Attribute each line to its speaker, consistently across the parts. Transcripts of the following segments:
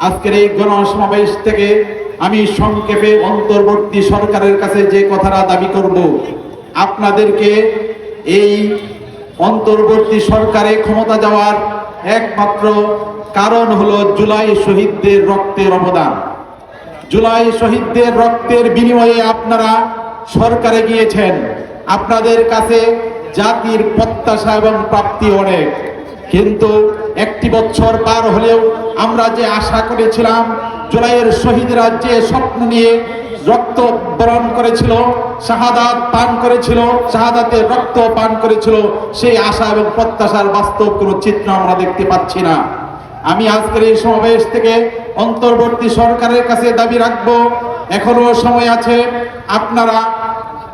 Speaker 1: আজকের এই গণসমাবেশ থেকে আমি সংক্ষেপে অন্তর্বর্তী সরকারের কাছে যে কথাটা দাবি করব, আপনাদেরকে এই অন্তর্বর্তী সরকারে ক্ষমতা যাওয়ার একমাত্র কারণ হলো জুলাই শহীদদের রক্তের অবদান। জুলাই শহীদদের রক্তের বিনিময়ে আপনারা সরকারে গিয়েছেন। আপনাদের কাছে জাতির প্রত্যাশা এবং প্রাপ্তি অনেক। কিন্তু একটি বছর পার হলেও আমরা যে আশা করেছিলাম, জুলাইয়ের শহীদরা যে স্বপ্ন নিয়ে রক্ত বরণ করেছিল, শাহাদাত পান করেছিল, শাহাদাতের রক্ত পান করেছিল, সেই আশা এবং প্রত্যাশার বাস্তব কোনো চিত্র আমরা দেখতে পাচ্ছি না। আমি আজকের এই সমাবেশ থেকে অন্তর্বর্তী সরকারের কাছে দাবি রাখব, এখনও সময় আছে, আপনারা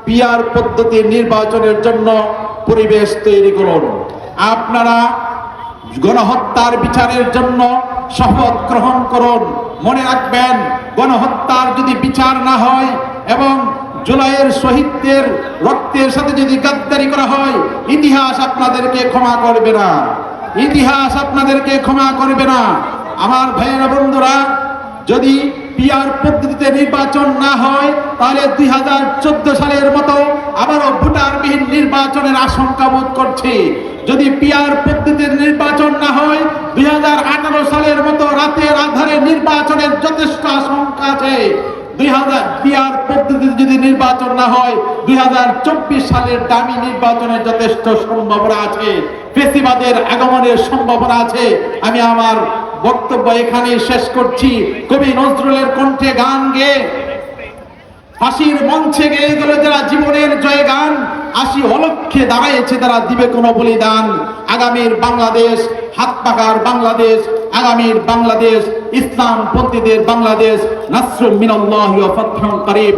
Speaker 1: পিয়ার পদ্ধতি নির্বাচনের জন্য পরিবেশ তৈরি করুন। আপনারা গণহত্যার বিচারের জন্য শপথ গ্রহণ করুন। মনে রাখবেন, গণহত্যার যদি বিচার না হয় এবং জুলাইয়ের শহীদদের রক্তের সাথে যদি গাদ্দারি করা হয়, ইতিহাস আপনাদেরকে ক্ষমা করবে না। ইতিহাস আপনাদেরকে ক্ষমা করবে না। আমার ভাইয়েরা, বন্ধুরা, যদি পিয়ার পদ্ধতিতে নির্বাচন না হয়, তাহলে দুই হাজার চোদ্দ সালের মতো আবারও ভোটারবিহীন নির্বাচনের আশঙ্কা বোধ করছে। যদি পিয়ার পদ্ধতির নির্বাচন না হয়, দুই হাজার আঠারো সালের মতো রাতের আধারে নির্বাচনের যথেষ্ট আশঙ্কা আছে। দুই হাজার পিয়ার পদ্ধতিতে যদি নির্বাচন না হয়, দুই হাজার চব্বিশ সালের দামি নির্বাচনের যথেষ্ট সম্ভাবনা আছে। ফেসিবাদের আগমনের সম্ভাবনা আছে। আমি আমার বক্তব্য এখানে শেষ করছি। কবি নজরুলের কণ্ঠে গান গেয়ে ফাঁসির মঞ্চে গেয়ে গেল যারা জীবনের জয় গান আসি অলক্ষে দাঁড়াইছে তারা দিবে কোনো বলিদান। আগামীর বাংলাদেশ হাত পাকার বাংলাদেশ, আগামীর বাংলাদেশ ইসলাম পন্থীদের বাংলাদেশ, নাসরুল মিনাল্লাহি ওয়া ফাতহুন করিব।